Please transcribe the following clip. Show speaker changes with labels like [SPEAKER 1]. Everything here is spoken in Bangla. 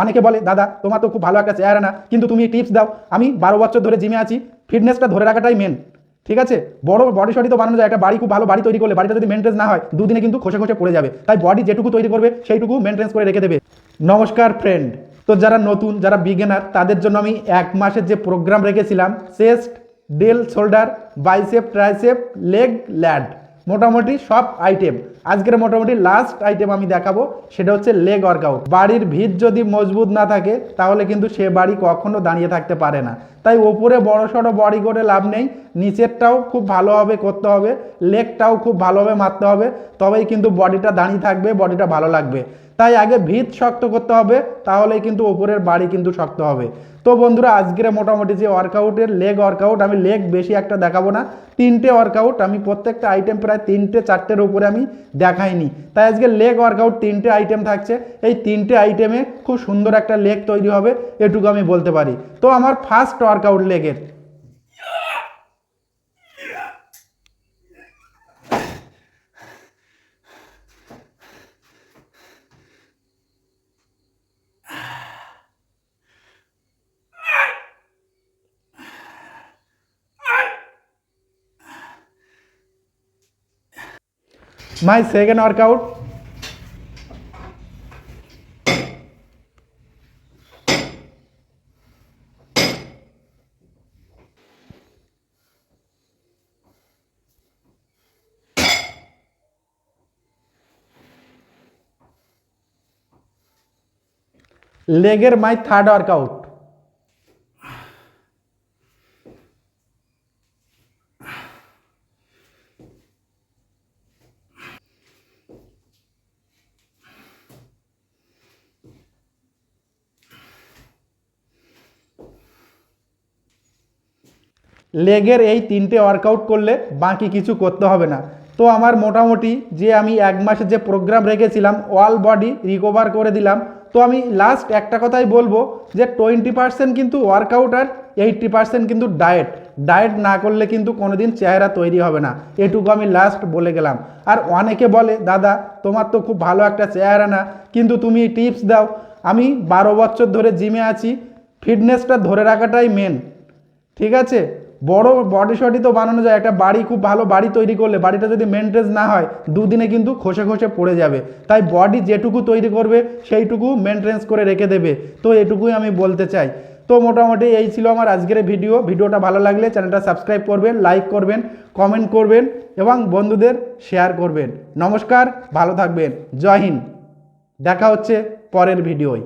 [SPEAKER 1] অনেকে বলে, দাদা, তোমার তো খুব ভালো একটা চেহারা না। কিন্তু তুমি টিপস দাও। আমি বারো বছর ধরে জিমে আছি। ফিটনেসটা ধরে রাখাটাই মেন ঠিক আছে? বড় বডি শডি তো বানানো যায়। একটা বাড়ি খুব ভালো বাড়ি তৈরি করলে বাড়িটা যদি মেনটেন্স না হয়, দুদিনে কিন্তু খসে খসে পড়ে যাবে। তাই বডি যেটুকু তৈরি করবে, সেইটুকু মেনটেন্স করে রেখে দেবে। নমস্কার ফ্রেন্ড তো যারা নতুন, যারা বিগিনার তাদের জন্য আমি এক মাসের যে প্রোগ্রাম রেখেছিলাম chest delt shoulder bicep tricep leg lat মোটামুটি সব আইটেম আজকের মোটামুটি লাস্ট আইটেম আমি দেখাবো, সেটা হচ্ছে লেগ ওয়ার্কআউট বাড়ির ভিত যদি মজবুত না থাকে, তাহলে কিন্তু সে বাড়ি কখনো দাঁড়িয়ে থাকতে পারে না। তাই ওপরে বড় সড়ো বডি করে লাভ নেই। নিচেরটাও খুব ভালোভাবে করতে হবে। লেগটাও খুব ভালোভাবে মারতে হবে। তবেই কিন্তু বডিটা দাঁড়িয়ে থাকবে বডিটা ভালো লাগবে। তাই আগে ভিত শক্ত করতে হবে, তাহলেই কিন্তু ওপরের বাড়ি কিন্তু শক্ত হবে। তো বন্ধুরা, আজকের মোটামুটি যে ওয়ার্কআউটের লেগ ওয়ার্কআউট আমি লেগ বেশি একটা দেখাবো না। তিনটে ওয়ার্কআউট আমি প্রত্যেকটা আইটেম প্রায় তিনটে, চারটের উপরে আমি দেখাইনি। তাই আজকে লেগ ওয়ার্কআউট তিনটে আইটেম থাকছে। এই তিনটে আইটেমে খুব সুন্দর একটা লেগ তৈরি হবে, এটুকু আমি বলতে পারি। তো আমার ফার্স্ট ওয়ার্কআউট লেগের মাই সেকেন্ড লেগের মাই থার্ড ওয়ার্কআউট। লেগের এই তিনটে ওয়ার্কআউট করলে বাকি কিছু করতে হবে না। তো আমার মোটামুটি যে আমি এক মাসের যে প্রোগ্রাম রেখেছিলাম অল বডি রিকভার করে দিলাম। তো আমি লাস্ট একটা কথাই বলব যে টোয়েন্টি পার্সেন্ট কিন্তু ওয়ার্কআউট আর এইটটি পার্সেন্ট কিন্তু ডায়েট ডায়েট না করলে কিন্তু কোনোদিন চেহারা তৈরি হবে না। এটুকু আমি লাস্ট বলে গেলাম। আর অনেকে বলে, দাদা, তোমার তো খুব ভালো একটা চেহারা না। কিন্তু তুমি টিপস দাও। আমি বারো বছর ধরে জিমে আছি। ফিটনেসটা ধরে রাখাটাই মেন ঠিক আছে? বড় বডি শডি তো বানানো যায়। একটা বাড়ি, খুব ভালো বাড়ি তৈরি করলে বাড়িটা যদি মেনটেন্স না হয়, দুদিনে কিন্তু খসে খসে পড়ে যাবে। তাই বডি যেটুকু তৈরি করবে, সেইটুকু মেনটেন্স করে রেখে দেবে। তো এটুকুই আমি বলতে চাই। তো মোটামুটি এই ছিল আমার আজকের ভিডিও। ভিডিওটা ভালো লাগলে চ্যানেলটা সাবস্ক্রাইব করবেন লাইক করবেন কমেন্ট করবেন এবং বন্ধুদের শেয়ার করবেন। নমস্কার, ভালো থাকবেন। জয় হিন্দ। দেখা হচ্ছে পরের ভিডিওয়।